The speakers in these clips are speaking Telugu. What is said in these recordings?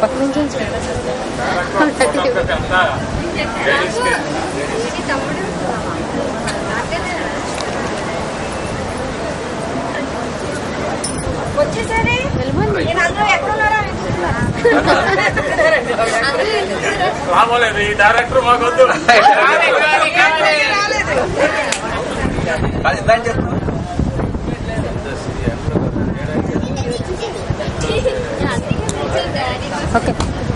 పక్క నుంచి వచ్చేసరి? నేను అందరూ ఎక్కడున్నారా రామలేదు ఈ డైరెక్టర్ మాకొద్దు okay Okay.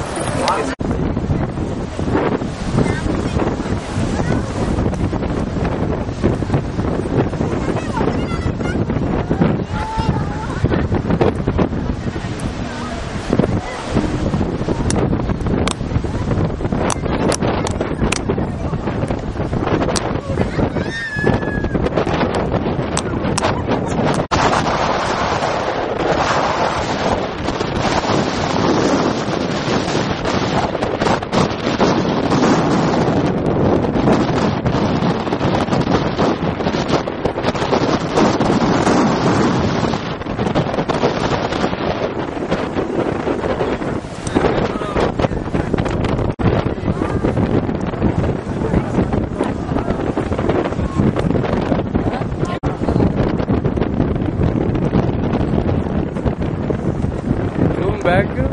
back up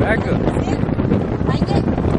bag, bag.